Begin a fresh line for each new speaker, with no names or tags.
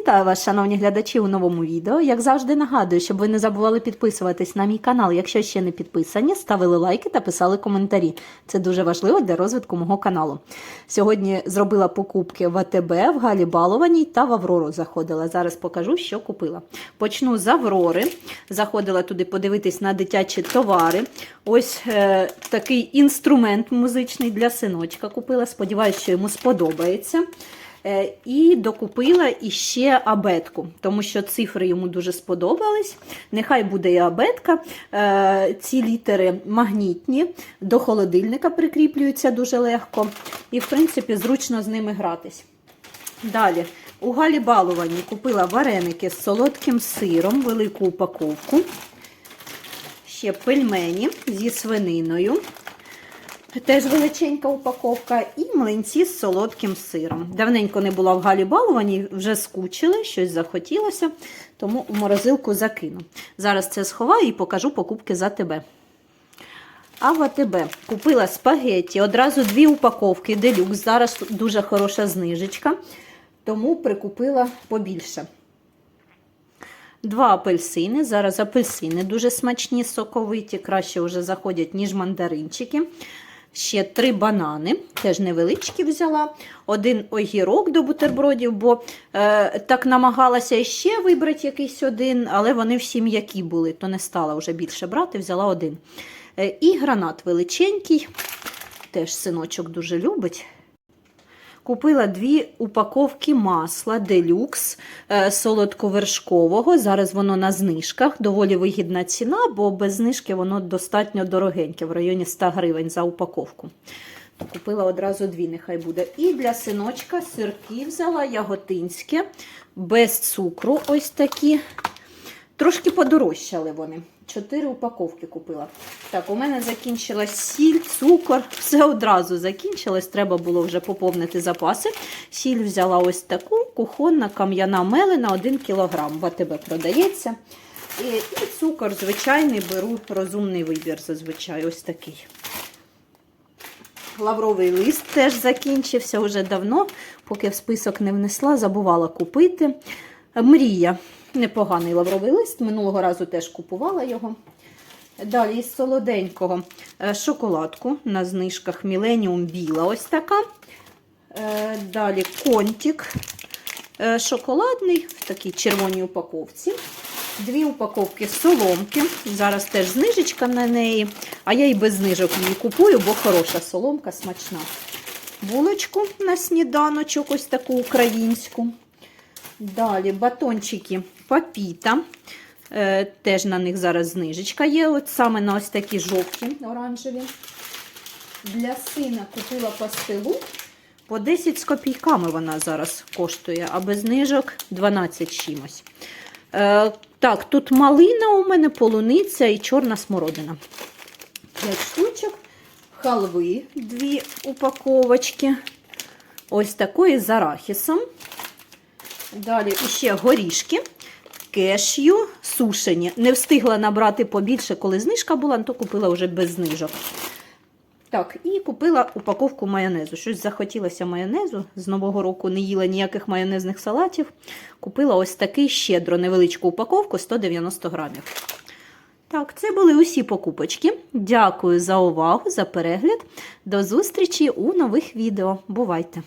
Вітаю вас, шановні глядачі, у новому відео. Як завжди нагадую, щоб ви не забували підписуватись на мій канал, якщо ще не підписані, ставили лайки та писали коментарі. Це дуже важливо для розвитку мого каналу. Сьогодні зробила покупки в АТБ, в Галі Балованій та в Аврору заходила. Зараз покажу, що купила. Почну з Аврори. Заходила туди подивитись на дитячі товари. Ось е, такий інструмент музичний для синочка купила. Сподіваюся, що йому сподобається. Е, І докупила іще абетку, тому що цифри йому дуже сподобались. Нехай буде і абетка. Е, Ці літери магнітні, до холодильника прикріплюються дуже легко. І, в принципі, зручно з ними гратись. Далі, у Галі Баловані купила вареники з солодким сиром, велику упаковку. Ще пельмені зі свининою. Теж величенька упаковка, і млинці з солодким сиром. Давненько не була в Галі Баловані, вже скучили, щось захотілося, тому у морозилку закину. Зараз це сховаю і покажу покупки за тебе. А в АТБ купила спагетті, одразу дві упаковки делюкс. Зараз дуже хороша знижечка, тому прикупила побільше. Два апельсини. Зараз апельсини дуже смачні, соковиті, краще вже заходять, ніж мандаринчики. Ще три банани, теж невеличкі взяла. Один огірок до бутербродів, бо е, так намагалася ще вибрати якийсь один, але вони всі м'які були, то не стала вже більше брати, взяла один. Е, і гранат величенький, теж синочок дуже любить. Купила дві упаковки масла делюкс е, солодковершкового. Зараз воно на знижках. Доволі вигідна ціна, бо без знижки воно достатньо дорогеньке, в районі 100 гривень за упаковку. Купила одразу дві, нехай буде. І для синочка сирки взяла яготинське, без цукру. Ось такі. Трошки подорожчали вони. Чотири упаковки купила. Так, у мене закінчилась сіль, цукор, все одразу закінчилось. Треба було вже поповнити запаси. Сіль взяла ось таку, кухонна кам'яна мелена, 1 кг. В АТБ продається. І, і цукор звичайний беру розумний вибір зазвичай. Ось такий. Лавровий лист теж закінчився вже давно, поки в список не внесла, забувала купити. Мрія. Непоганий лавровий лист. Минулого разу теж купувала його. Далі із солоденького е, шоколадку на знижках Millennium біла ось така. Е, Далі контик е, шоколадний в такій червоній упаковці. Дві упаковки соломки. Зараз теж знижечка на неї. А я і без знижок її купую, бо хороша соломка, смачна. Булочку на сніданочок, ось таку українську. Далі батончики папіта. Е, теж на них зараз знижечка є. От саме на ось такі жовті оранжеві. Для сина купила пастилу. По 10 з копійками вона зараз коштує, а без знижок 12 чимось. Е, так, тут малина у мене, полуниця і чорна смородина. 5 штучок. Халви, дві упаковочки. Ось такої з арахісом. Далі ще горішки, кешю, сушені. Не встигла набрати побільше, коли знижка була, то купила вже без знижок. Так, і купила упаковку майонезу. Щось захотілося майонезу. З Нового року не їла ніяких майонезних салатів. Купила ось такий щедро невеличку упаковку 190 грамів. Так, це були усі покупочки. Дякую за увагу, за перегляд. До зустрічі у нових відео. Бувайте!